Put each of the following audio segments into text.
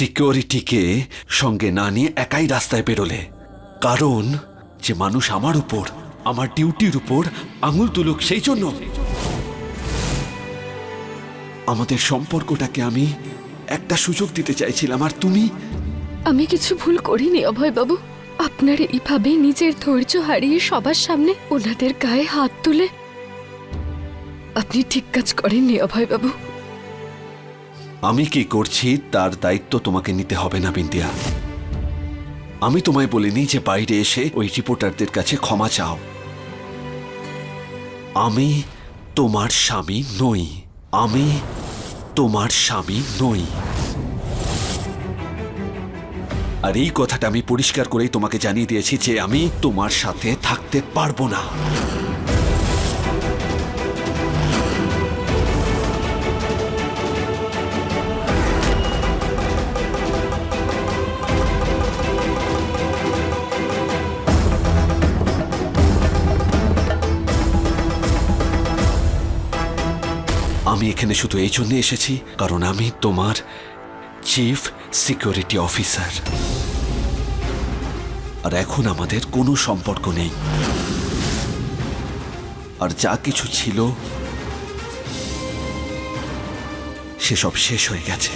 সিকিউরিটিকে সঙ্গে না নিয়ে একাই রাস্তায় বেরোলে। কারণ, যে মানুষ আমার উপর, আমার ডিউটির উপর আঙুল তুলুক সেই জন্য। আমাদের সম্পর্কটাকে আমি একটা সুযোগ দিতে চাইছিলাম, আর তুমি? আমি কিছু ভুল করিনি অভয় বাবু আপনার এইভাবে নিজের ধৈর্য হারিয়ে সবার সামনে ওনাদের গায়ে হাত তুলে। আপনি ঠিক কাজ করেননি অভয় বাবু আমি কি করছি তার দায়িত্ব তোমাকে নিতে হবে না বিন্দিয়া আমি তোমায় বলিনি যে বাইরে এসে ওই রিপোর্টারদের কাছে ক্ষমা চাও। আমি তোমার স্বামী নই। আমি তোমার স্বামী নই। আর এই কথাটা আমি পরিষ্কার করেই তোমাকে জানিয়ে দিয়েছি যে আমি তোমার সাথে থাকতে পারব না। আমি এখানে শুধু এই জন্য এসেছি কারণ আমি তোমার চিফ সিকিউরিটি অফিসার। আর এখন আমাদের কোনো সম্পর্ক নেই। আর যা কিছু ছিল, সেসব শেষ হয়ে গেছে।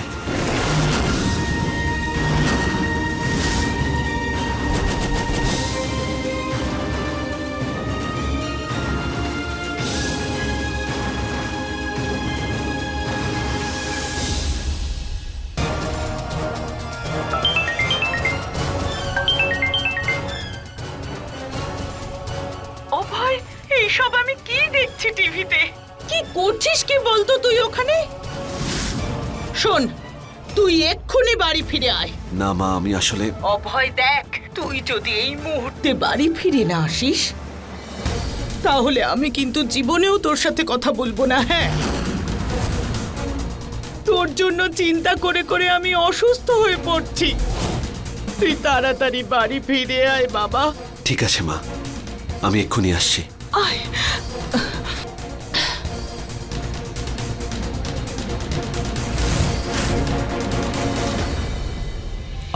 এইসব আমি কি দেখছি টিভিতে? কি করছিস কি বলতো তুই ওখানে? শোন তুই এক্ষুনি বাড়ি ফিরে আয়। না মা আমি আসলে অভয় দেখ তুই যদি এই মুহূর্তে বাড়ি ফিরে না আসিস তাহলে আমি কিন্তু জীবনেও তোর সাথে কথা বলব না হ্যাঁ? তোর জন্য চিন্তা করে করে আমি অসুস্থ হয়ে পড়ছি। তুই তাড়াতাড়ি বাড়ি ফিরে আয় বাবা। ঠিক আছে মা আমি এক্ষুনি আসছি। আয়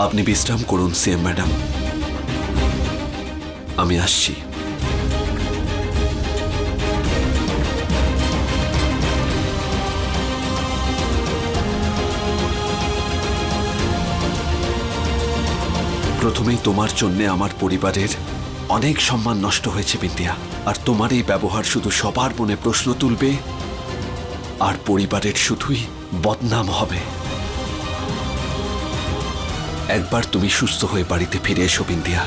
আপনি বিশ্রাম করুন সিএম ম্যাডাম। আমি আসছি। প্রথমেই তোমার জন্য আমার পরিবারের অনেক সম্মান নষ্ট হয়েছে বিন্দিয়া আর তোমার এই ব্যবহার শুধু সবার মনে প্রশ্ন তুলবে, আর পরিবারের শুধুই বদনাম হবে। একবার তুমি সুস্থ হয়ে বাড়িতে ফিরে এসো বিন্দিয়া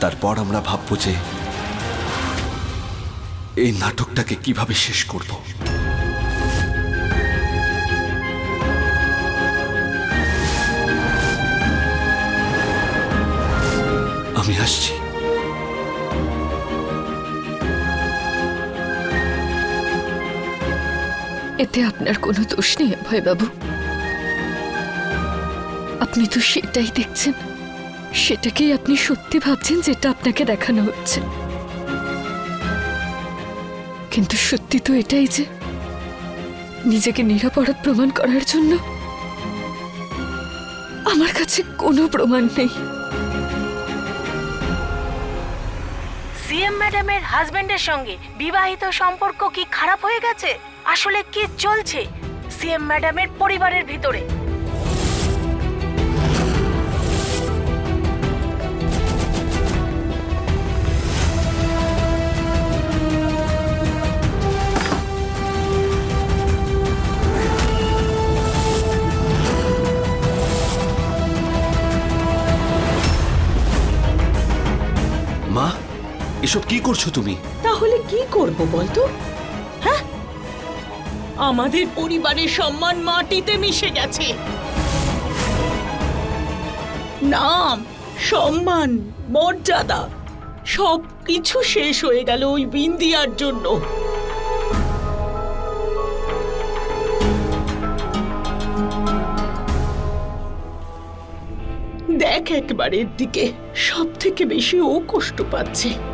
তারপর আমরা ভাববো যে এই নাটকটাকে কীভাবে শেষ করব। আসছি। এতে আপনার কোনো দোষ নেই অভয় বাবু আপনি তো সেটাই দেখছেন। সেটাকেই আপনি সত্যি ভাবছেন যেটা আপনাকে দেখানো হচ্ছে। কিন্তু সত্যি তো এটাই যে, নিজেকে নিরাপরাধ প্রমাণ করার জন্য আমার কাছে কোনো প্রমাণ নেই। সিএম ম্যাডামের হাজবেন্ডের সঙ্গে বিবাহিত সম্পর্ক কি খারাপ হয়ে গেছে? আসলে কি চলছে? সিএম ম্যাডামের পরিবারের ভিতরে। এসব কি করছ তুমি? তাহলে কি করব বলতো? হ্যাঁ? আমাদের পরিবারের সম্মান মাটিতে মিশে গেছে। নাম, সম্মান, মর্যাদা সব কিছু শেষ হয়ে গেল ওই বিন্দিয়ার জন্য। দেখ একবারের দিকে সব থেকে বেশি ও কষ্ট পাচ্ছে।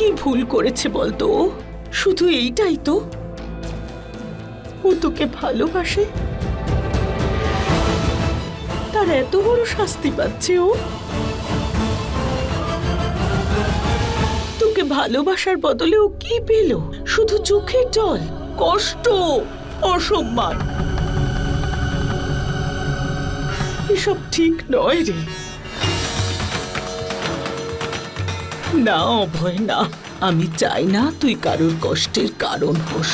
কি ভুল করেছে বলতো? শুধু এইটাই তো। ও তোকে ভালোবাসে? আর এত বড় শাস্তি পাচ্ছে ও? তোকে ভালোবাসার বদলে ও কি পেল? শুধু চোখের জল, কষ্ট, অসম্মান। এসব ঠিক নয় রে। না, অভয়, না। আমি চাই না তুই কারোর কষ্টের কারণ হোস।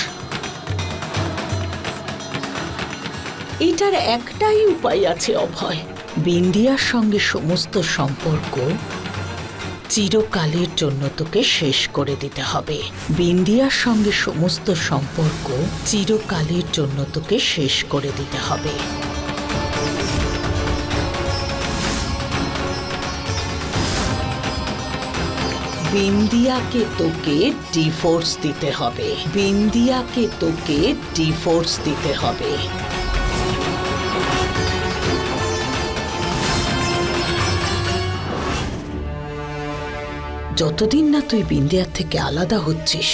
এটার একটাই উপায় আছে, অভয়। বিন্দিয়ার সঙ্গে সমস্ত সম্পর্ক চিরকালের জন্য তোকে শেষ করে দিতে হবে। বিন্দিয়ার সঙ্গে সমস্ত সম্পর্ক চিরকালের জন্য তোকে শেষ করে দিতে হবে। বিন্দিয়াকে তোকে ডিভোর্স দিতে হবে। বিন্দিয়াকে তোকে ডিভোর্স দিতে হবে। যতদিন না তুই বিন্দিয়ার থেকে আলাদা হচ্ছিস,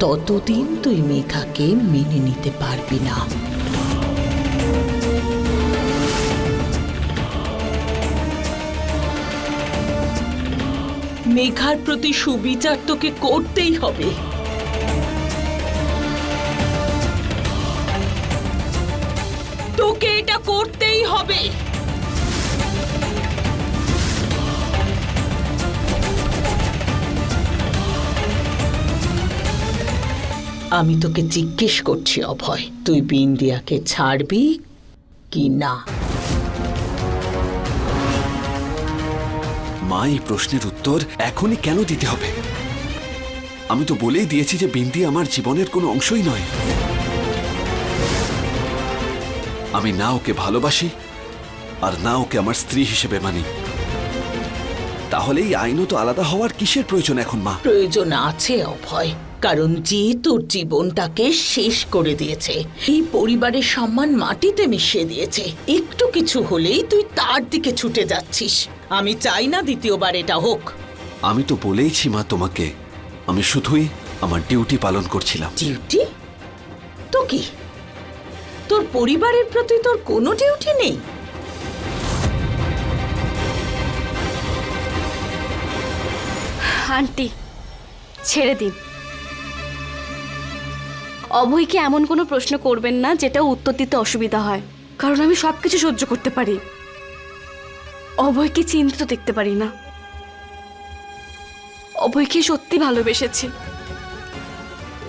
ততদিন তুই মেঘাকে মেনে নিতে পারবি না। মেঘার প্রতি সুবিচার তোকে করতেই হবে। তোকে এটা করতেই হবে। আমি তোকে জিজ্ঞেস করছি, অভয়, তুই বিন্দিয়াকে ছাড়বি কি না? মা এই প্রশ্নের উত্তর এখনই কেন দিতে হবে? আমি তো বলেই দিয়েছি যে বিন্দি আমার জীবনের কোনো অংশই নয়। আমি না ওকে ভালোবাসি আর না ওকে আমার স্ত্রী হিসেবে মানি। তাহলে এই আইনও তো আলাদা হওয়ার কিসের প্রয়োজন এখন, মা? প্রয়োজন আছে, অভয়। কারণ যে তোর জীবনটাকে শেষ করে দিয়েছে। এই পরিবারের সম্মান মাটিতে মিশিয়ে দিয়েছে। একটু কিছু হলেই তুই তার দিকে ছুটে যাচ্ছিস। আমি চাই না দ্বিতীয়বার এটা হোক। আমি তো বলেইছি মা তোমাকে আমি শুধুই আমার ডিউটি পালন করছিলাম। ডিউটি? তো কি? তোর পরিবারের প্রতি তোর কোনো ডিউটি নেই? আন্টি ছেড়ে দিন। অভয়কে এমন কোনো প্রশ্ন করবেন না যেটা উত্তর দিতে অসুবিধা হয়। কারণ আমি সব কিছু সহ্য করতে পারি। অভয়কে চিন্তিত দেখতে পারি না। অভয়কে সত্যি ভালোবেসেছি।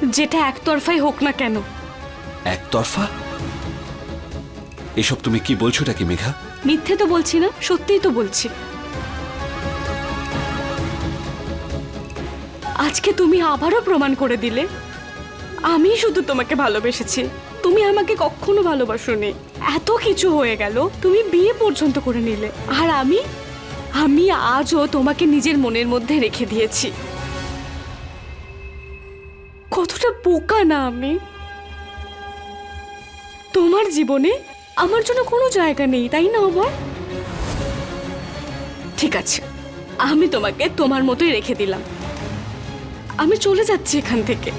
যেটা একতরফাই হোক না কেন। একতরফা? এসব তুমি কি বলছোটা কি মেঘা? মিথ্যে তো বলছি না সত্যিই তো বলছি। আজকে তুমি আবারও প্রমাণ করে দিলে। আমি শুধু তোমাকে ভালোবেসেছি। তুমি আমাকে কখনো ভালোবাসোনি। এত কিছু হয়ে গেল, তুমি বিয়ে পর্যন্ত করে নিলে। আর আমি আমি আজও তোমাকে নিজের মনের মধ্যে রেখে দিয়েছি। কতটা বোকা না আমি? তোমার জীবনে আমার জন্য কোনো জায়গা নেই, তাই না অভয় ঠিক আছে, আমি তোমাকে তোমার মতোই রেখে দিলাম। আমি চলে যাচ্ছি এখান থেকে।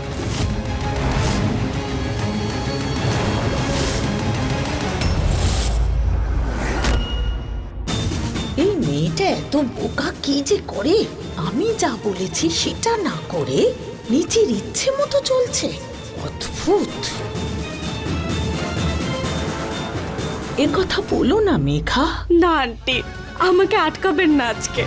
এত বোকা কি যে করে? আমি যা বলেছি সেটা না করে নিজের ইচ্ছে মতো চলছে। অদ্ভুত। এ কথা বলো না, মেঘা। না, আন্টি, আমাকে আটকাবেন না আজকে।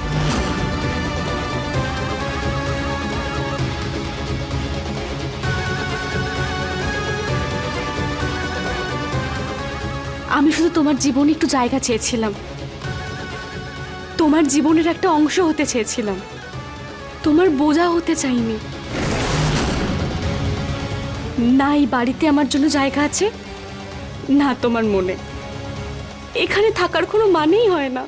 আমি শুধু তোমার জীবনে একটু জায়গা চেয়েছিলাম। তোমার জীবনের একটা অংশ হতে চেয়েছিলাম। তোমার বোঝা হতে চাইনি। না এই বাড়িতে আমার জন্য জায়গা আছে, না তোমার মনে। এখানে থাকার কোনো মানেই হয় না।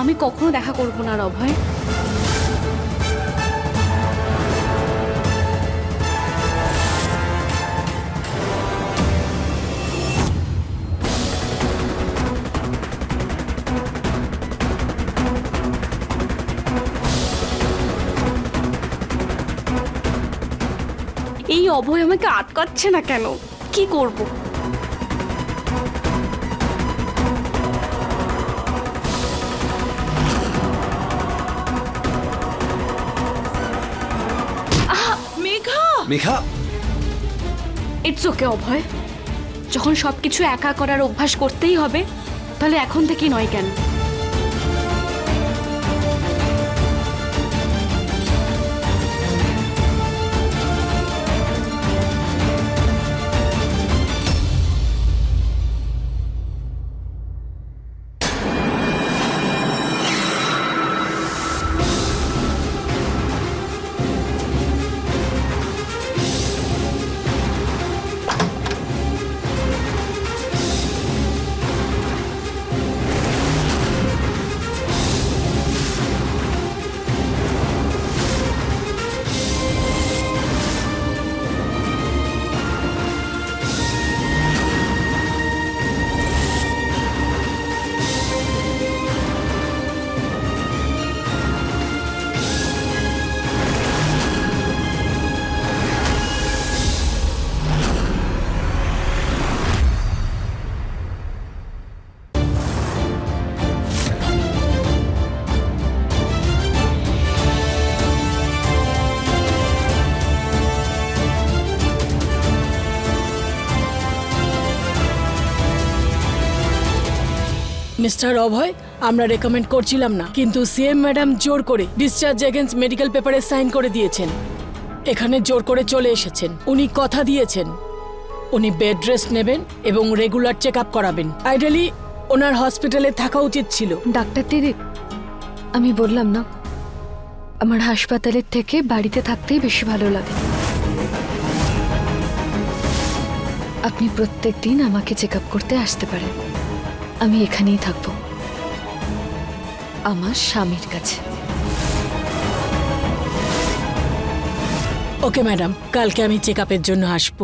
আমি কখনো দেখা করব না আর অভয় অভয় আমাকে আটকাচ্ছে না কেন? কি করব? Megha! Megha! It's okay Abhay. যখন সবকিছু একা করার অভ্যাস করতেই হবে তাহলে এখন থেকেই নয় কেন? মিস্টার অভয়, আমরা রেকমেন্ড করছিলাম না। কিন্তু সিএম ম্যাডাম জোর করে ডিসচার্জ এগেন্স্ট মেডিকেল পেপারে সাইন করে দিয়েছেন। এখানে জোর করে চলে এসেছেন। উনি কথা দিয়েছেন। উনি বেড রেস্ট নেবেন এবং রেগুলার চেক আপ করাবেন। আইডিয়ালি ওনার হসপিটালে থাকা উচিত ছিল। ডাক্তার দিদি আমি বললাম না, আমার হাসপাতালের থেকে বাড়িতে থাকতেই বেশি ভালো লাগে। আপনি প্রত্যেক দিন আমাকে চেক আপ করতে আসতে পারেন। আমি এখানেই থাকব। আমার স্বামীর কাছে। ওকে ম্যাডাম কালকে আমি চেক আপের জন্য আসব।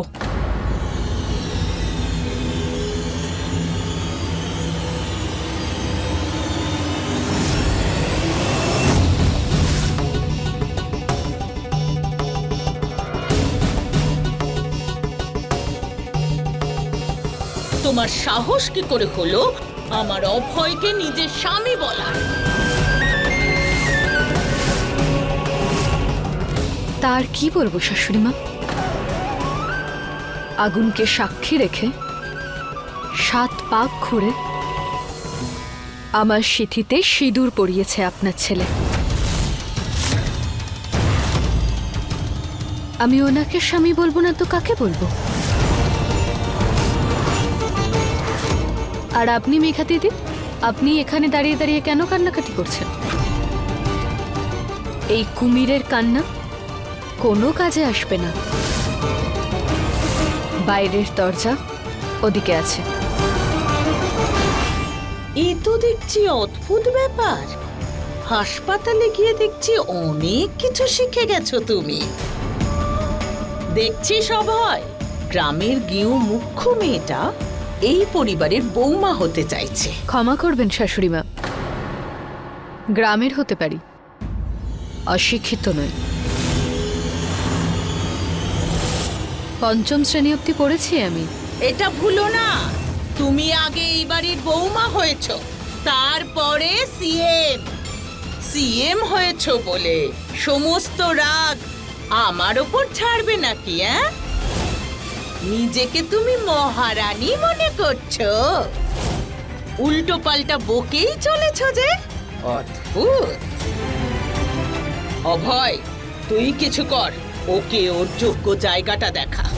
তোমার সাহস কি করে হলো? আমার অভয়কে নিজের স্বামী বলার। তার কি বলব শাশুড়ি মা? আগুনকে সাক্ষী রেখে, সাত পাক ঘুরে, আমার সিথিতে সিঁদুর পরিয়েছে আপনার ছেলে। আমি ওনাকে স্বামী বলব না তো কাকে বলব? আর আপনি মেঘা দিদি, আপনি এখানে দাঁড়িয়ে দাঁড়িয়ে কেন কান্নাকাটি করছেন? এই কুমিরের কান্না কোনো কাজে আসবে না। বাইরের দরজা ওদিকে আছে। এ তো দেখছি অদ্ভুত ব্যাপার। হাসপাতালে গিয়ে দেখছি অনেক কিছু শিখে গেছো তুমি। দেখছি সবাই, গ্রামের গেঁয়ো মুখ্য মেয়েটা এই পরিবারের বৌমা হতে চাইছে। ক্ষমা করবেন শাশুড়ি মা। গ্রামের হতে পারি। অশিক্ষিত নই। পঞ্চম শ্রেণি অবধি পড়েছি আমি। এটা ভুলো না। তুমি আগে এই বাড়ির বৌমা হয়েছ। তারপরে সিএম। সিএম হয়েছ বলে। সমস্ত রাগ আমার ওপর ছাড়বে নাকি হ্যাঁ নিজেকে তুমি মহারানী মনে করছ? উল্টো পাল্টা বকেই চলেছ যে? অদ্ভুত। অভয়, তুই কিছু কর। ওকে ওর যোগ্য জায়গাটা দেখা।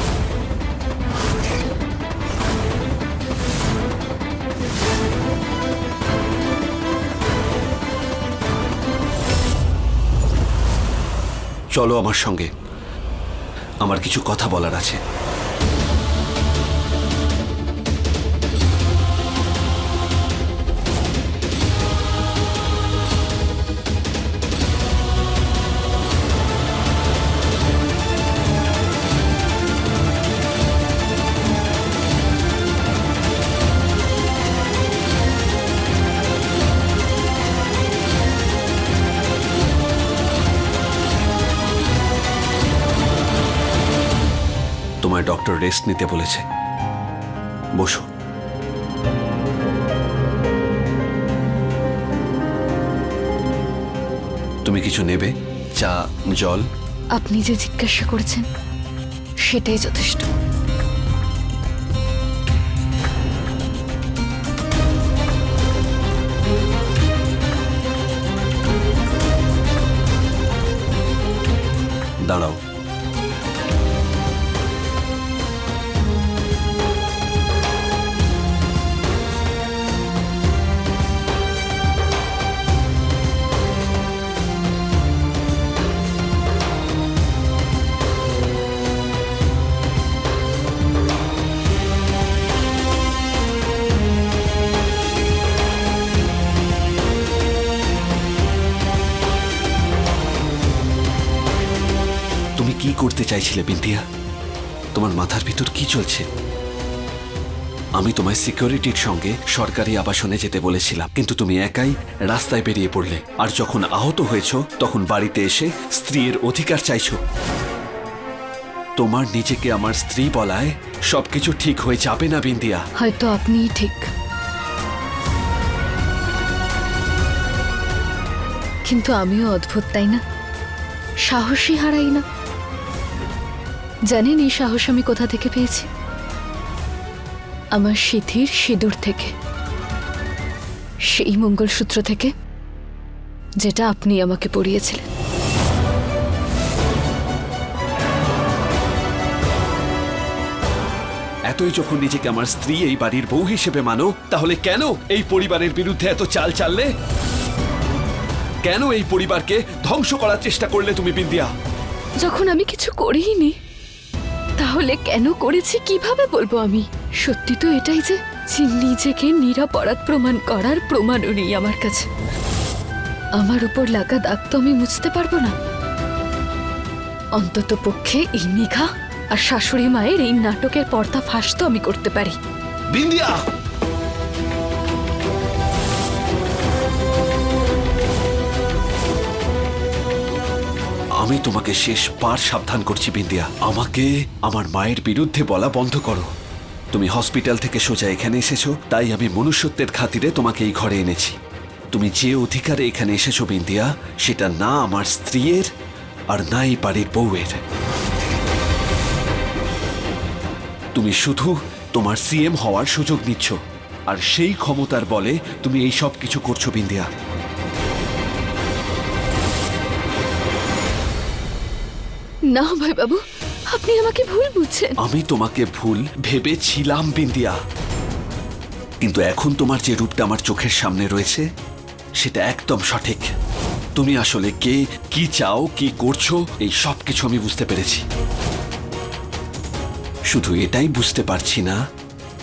চলো আমার সঙ্গে। আমার কিছু কথা বলার আছে। ডক্টর রেস্ট নিতে বলেছে। বসো। তুমি কিছু নেবে? চা জল? আপনি যে জিজ্ঞাসা করেছেন সেটাই যথেষ্ট। দাঁড়াও। চাইছিলে বিন্দিয়া তোমার মাথার ভিতর কি চলছে? আমি তোমায় সিকিউরিটির সঙ্গে সরকারি আবাসনে যেতে বলেছিলাম, কিন্তু তুমি একাই রাস্তায় বেরিয়ে পড়লে। আর যখন আহত হয়েছ, তখন বাড়িতে এসে স্ত্রীর অধিকার চাইছো। তোমার নিজেকে আমার স্ত্রী বলায় সবকিছু ঠিক হয়ে যাবে না বিন্দিয়া হয়তো আপনি ঠিক। কিন্তু আমিও অদ্ভুত, তাই না? সাহসী হারাই না। জানেন এই সাহস আমি কোথা থেকে পেয়েছি? আমার সিথির সিঁদুর থেকে। সেই মঙ্গলসূত্র থেকে যেটা আপনি আমাকে পড়িয়েছিলেন। এতই যখন নিজেকে আমার স্ত্রী এই বাড়ির বউ হিসেবে মানো তাহলে কেন এই পরিবারের বিরুদ্ধে এত চাল চাললে? কেন এই পরিবারকে ধ্বংস করার চেষ্টা করলে তুমি বিন্দিয়া? যখন আমি কিছু করিনি তাহলে কেন করেছি কীভাবে বলব আমি? সত্যি তো এটাই যে নিজেকে নিরাপরাধ প্রমাণ করার প্রমাণও নেই আমার কাছে। আমার উপর লাগা দাগ তো আমি মুছতে পারব না। অন্তত পক্ষে এই মেঘা আর শাশুড়ি মায়ের এই নাটকের পর্দা ফাঁস তো আমি করতে পারি। বিন্দিয়া! আমি তোমাকে শেষবার সাবধান করছি বিন্দিয়া। আমাকে আমার মায়ের বিরুদ্ধে বলা বন্ধ করো। তুমি হসপিটাল থেকে সোজা এখানে এসেছ, তাই আমি মনুষ্যত্বের খাতিরে তোমাকে এই ঘরে এনেছি। তুমি যে অধিকারে এখানে এসেছ বিন্দিয়া, সেটা না আমার স্ত্রীর আর না এই বাড়ির বউয়ের। তুমি শুধু তোমার সিএম হওয়ার সুযোগ নিচ্ছ, আর সেই ক্ষমতার বলে তুমি এই সব কিছু করছ বিন্দিয়া। না ভাই বাবু আপনি আমাকে ভুল বুঝছেন। আমি তোমাকে ভুল ভেবেছিলাম, বিন্দিয়া। কিন্তু এখন তোমার যে রূপটা আমার চোখের সামনে রয়েছে, সেটা একদম সঠিক। তুমি আসলে কে, কি চাও, কি করছ, এই সব কিছু আমি বুঝতে পেরেছি। শুধু এটাই বুঝতে পারছি না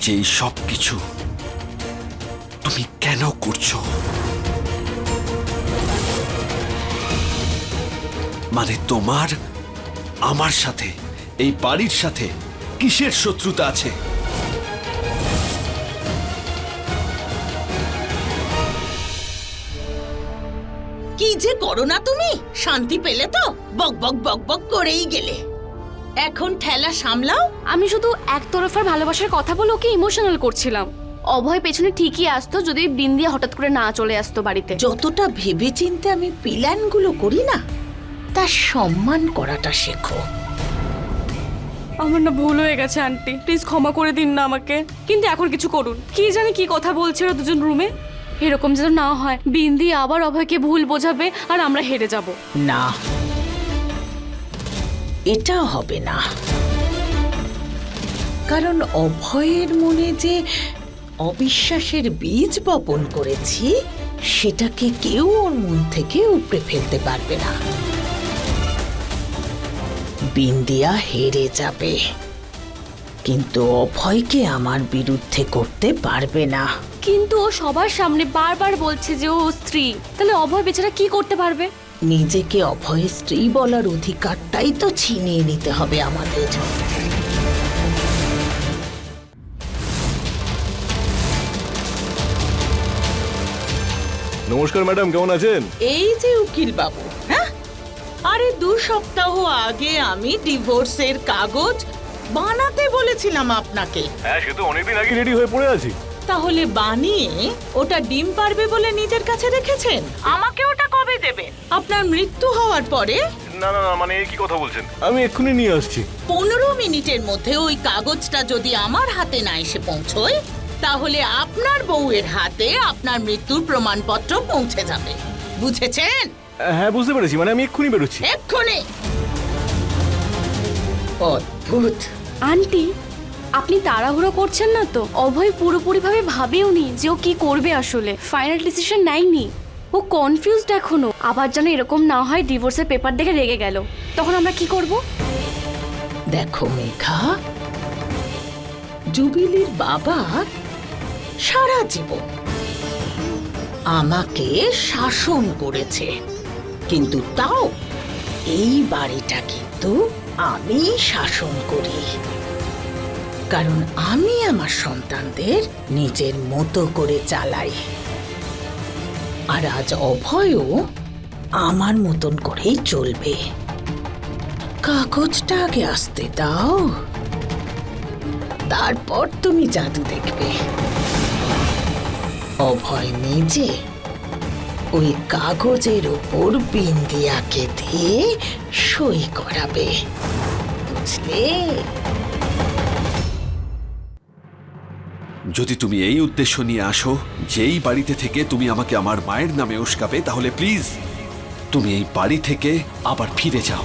যে এই সব কিছু তুমি কেন করছ। মানে তোমার আমার সাথে এই বাড়ির সাথে কিসের শত্রুতা আছে? কি যে করো না তুমি? শান্তি পেলে তো? বক বক বক বক করেই গেলে। এখন ঠেলা সামলাও। আমি শুধু একতরফার ভালোবাসার কথা বলে ওকে ইমোশনাল করছিলাম। অভয় পেছনে ঠিকই আসতো যদি বিন্দিয়া হঠাৎ করে না চলে আসতো বাড়িতে। যতটা ভেবেচিন্তে আমি প্ল্যানগুলো করি না তার সম্মান করাটা শেখো। আমার না ভুল হয়ে গেছে আন্টি। প্লিজ ক্ষমা করে দিন না আমাকে। কিন্তু এখন কিছু করুন। কি জানি কি কথা বলছে ওরা দুজন রুমে? এরকম যেন না হয় বিন্দি আবার অভয়কে ভুল বোঝাবে আর আমরা হেরে যাব। না। এটা হবে না। কারণ অভয়ের মনে যে অবিশ্বাসের বীজ বপন করেছি সেটাকে কেউ ওর মন থেকে উপড়ে ফেলতে পারবে না। বিন্দিয়া হেরে যাবে। কিন্তু অভয়কে আমার বিরুদ্ধে করতে পারবে না। কিন্তু ও সবার সামনে বারবার বলছে যে ও স্ত্রী। তাহলে অভয় বেচারা কি করতে পারবে? নিজেকে অভয় স্ত্রী বলার অধিকারটাই তো ছিনিয়ে নিতে হবে আমাদের। নমস্কার ম্যাডাম কেমন আছেন? এই যে উকিল বাবু আরে দু সপ্তাহ আগে আমি ডিভোর্সের কাগজ বানাতে বলেছিলাম আপনাকে। হ্যাঁ সে তো অনেকদিন আগে রেডি হয়ে পড়ে আছি। তাহলে বানিয়ে ওটা ডিম পারবে বলে নিজের কাছে রেখেছেন? আমাকে ওটা কবে দেবেন? আপনার মৃত্যু হওয়ার পরে? না না না মানে কি কথা বলছেন? আমি এক্ষুনি নিয়ে আসছি। পনেরো মিনিটের মধ্যে ওই কাগজটা যদি আমার হাতে না এসে পৌঁছয় তাহলে আপনার বউয়ের হাতে আপনার মৃত্যুর প্রমাণপত্র পৌঁছে যাবে। বুঝেছেন? হ্যাঁ বুঝতে পেরেছি। মানে আমি এক্ষুনি বেরোচ্ছি। এক্ষুনি! অদ্ভুত। আন্টি আপনি তাড়াহুড়ো করছেন না তো? অভয় পুরোপুরিভাবে ভাবেওনি যে ও কি করবে আসলে। ফাইনাল ডিসিশন নেয়নি। ও কনফিউজড এখনও। আবার যেন এরকম না হয় ডিভোর্সের পেপার দেখে রেগে গেল। তখন আমরা কি করব? দেখো মেঘা জুবিলির বাবা সারা জীবন আমাকে শাসন করেছে। কিন্তু তাও, এই বাড়িটা কিন্তু আমি শাসন করি। কারণ আমি আমার সন্তানদের নিজের মতো করে চালাই। আর আজ অভয়ও আমার মতন করেই চলবে। কাগজটা আগে আসতে দাও। তারপর তুমি জাদু দেখবে। অভয় নিজে ওই কাগজের ওপর বিন্দিয়াকে দিয়ে সই করাবে। বুঝলে? যদি তুমি এই উদ্দেশ্য নিয়ে আসো, যেই বাড়িতে থেকে তুমি আমাকে আমার মায়ের নামে উস্কাবে, তাহলে প্লিজ তুমি এই বাড়ি থেকে আবার ফিরে যাও।